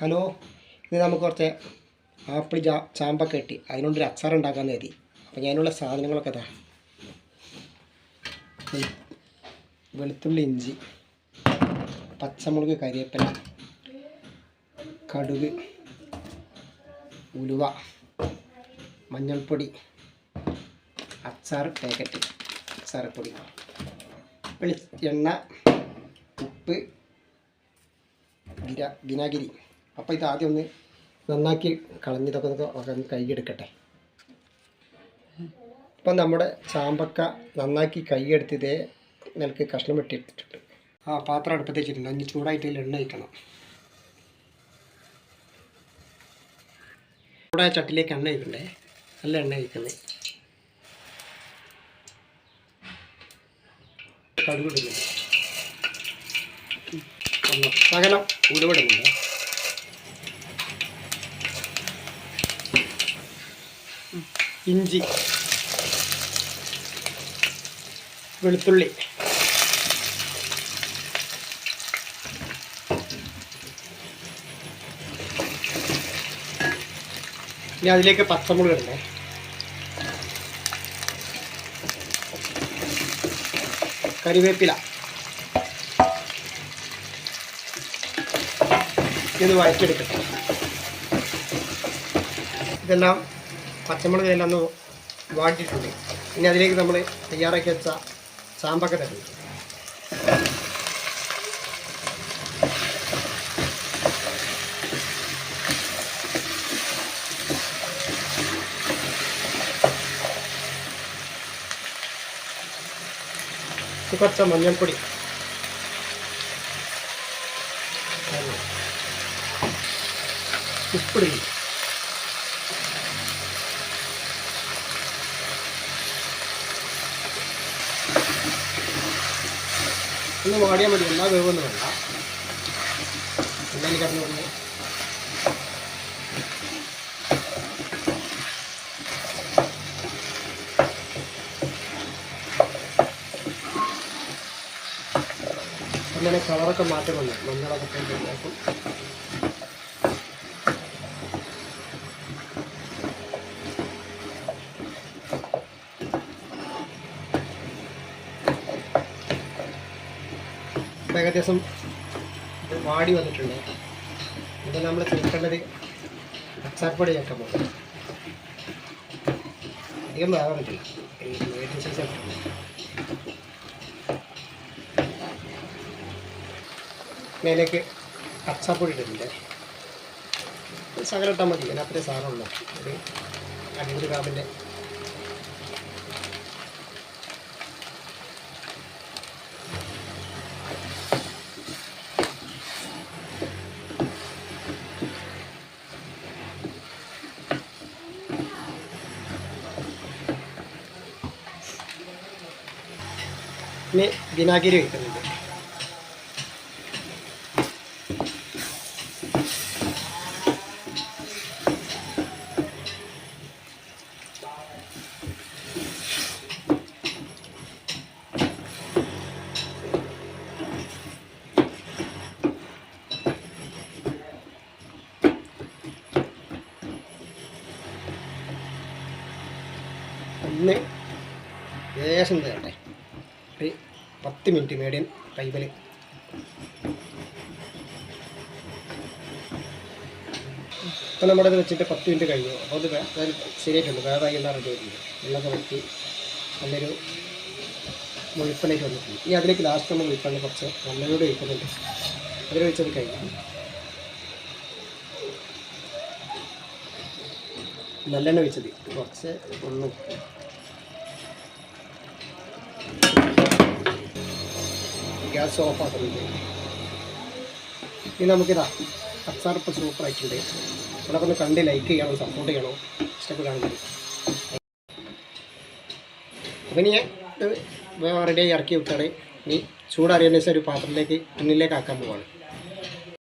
Hello ഇത് നമുക്ക് കുറച്ച് ആപ്പിൾ ജാ ചാമ്പൊക്കെ കിട്ടി. അതിനോണ്ടൊരു അച്ചാർ ഉണ്ടാക്കാൻ കരുതി. അപ്പോൾ ഞാനുള്ള സാധനങ്ങളൊക്കെ ഇതാ. വെളുത്തുള്ളി ഇഞ്ചി പച്ചമുളക് കരിയപ്പന കടുക് ഉലുവ മഞ്ഞൾപ്പൊടി അച്ചാർ പാക്കറ്റ് അച്ചാറപ്പൊടി. വെളി എണ്ണ ഉപ്പ് ഗിര വിനാഗിരി അപ്പോൾ ഇത് ആദ്യം ഒന്ന് നന്നാക്കി കളഞ്ഞിതൊക്കെ ഒന്ന് കൈയെടുക്കട്ടെ. ഇപ്പം നമ്മുടെ ചാമ്പക്ക നന്നാക്കി കൈയെടുത്ത് ഇതേ നിലയ്ക്ക് കഷ്ണം വെട്ടിയെടുത്തിട്ടുണ്ട് ആ പാത്രം അടുപ്പത്ത് വെച്ചിട്ടുണ്ട് അതിന് ചൂടായിട്ട് ഇതിൽ എണ്ണ ഒഴിക്കണം. ചൂടായ ചട്ടിലേക്ക് എണ്ണ ഒഴിക്കണ്ടേ? നല്ല എണ്ണ ഒഴിക്കുന്നത് കടുവിടുന്നു സകലം ഉരുവിടുന്നുണ്ട് ഇഞ്ചി വെളുത്തുള്ളി ഇനി അതിലേക്ക് പച്ചമുളക് ഇടണേ കരിവേപ്പില. ഇത് വഴറ്റിയെടുക്കട്ടെ. ഇതെല്ലാം പച്ചമുളക് എല്ലാം ഒന്ന് വാട്ടിയിട്ടുണ്ട്. ഇനി അതിലേക്ക് നമ്മൾ തയ്യാറാക്കി വെച്ച ചാമ്പക്ക തരുന്നു ഇത് കുറച്ച് മഞ്ഞൾപ്പൊടി. ഉപ്പിടി ഒന്ന് വാടിയാൽ മതി. എല്ലാ വേവൊന്നും വേണ്ട. എല്ലാം കടന്നു വന്നു. അങ്ങനെ കളറൊക്കെ മാറ്റം വന്നു. മഞ്ഞളൊക്കെ ഏകദേശം ഇത് വാടി വന്നിട്ടുണ്ട്. ഇത് നമ്മൾ ചേർക്കേണ്ടത് അച്ചാർപ്പൊടി ചേർക്കാൻ പോകും അധികം വേറെ പറ്റില്ല. മേലേക്ക് അച്ചാർപ്പൊടി ഇടുന്നുണ്ട്. സകലം ഇട്ടാൽ മതി. അതിന് അത്രയും സാധനമുള്ളൂ ഒരു അടിപൊളി ഗ്രാമിന്റെ ഇനി വിനാഗിരി ഒഴിക്കുന്നുണ്ട് ഒന്ന് ലേശം തരട്ടെ. ഒരു പത്ത് മിനിറ്റ് മീഡിയം ടൈമിൽ ഇപ്പം നമ്മുടെ ഇത് വെച്ചിട്ട് പത്ത് മിനിറ്റ് കഴിഞ്ഞു. അപ്പോൾ അത് ശരിയായിട്ടുണ്ട്. വേറെ എല്ലാം റെഡി ആയിട്ടുണ്ട്. വെള്ളമൊക്കെ വെട്ടി നല്ലൊരു മുഴുപ്പനായിട്ട് വന്നിട്ടുണ്ട്. ഈ അതിലേക്ക് ലാസ്റ്റ് നമ്മൾ ഒഴിക്കാണ്ട് കുറച്ച് നല്ലതോടെ ഒഴിക്കുന്നുണ്ട് അതിൽ വെച്ചത് കഴിഞ്ഞു. നല്ലെണ്ണ വെച്ചത്. കുറച്ച് ഒന്ന് ഗ്യാസ് ഓഫ് ആക്കുന്നുണ്ട് ഇനി നമുക്കിതാ അച്ചാറപ്പ് സൂപ്പർ സൂപ്പറായിട്ടുണ്ട്. ഇവിടെ ഒന്ന് കണ്ട് ലൈക്ക് ചെയ്യണം സപ്പോർട്ട് ചെയ്യണം. ഇഷ്ടപ്പെടുകയാണെങ്കിൽ അപ്പം ഇനി റെഡിയായി ഇറക്കി വിട്ടാണ് ഇനി ചൂടാറിയതിന് ശേഷം ഒരു പാത്രത്തിലേക്ക് ടിന്നിലേക്ക് ആക്കാൻ പോവാണ്.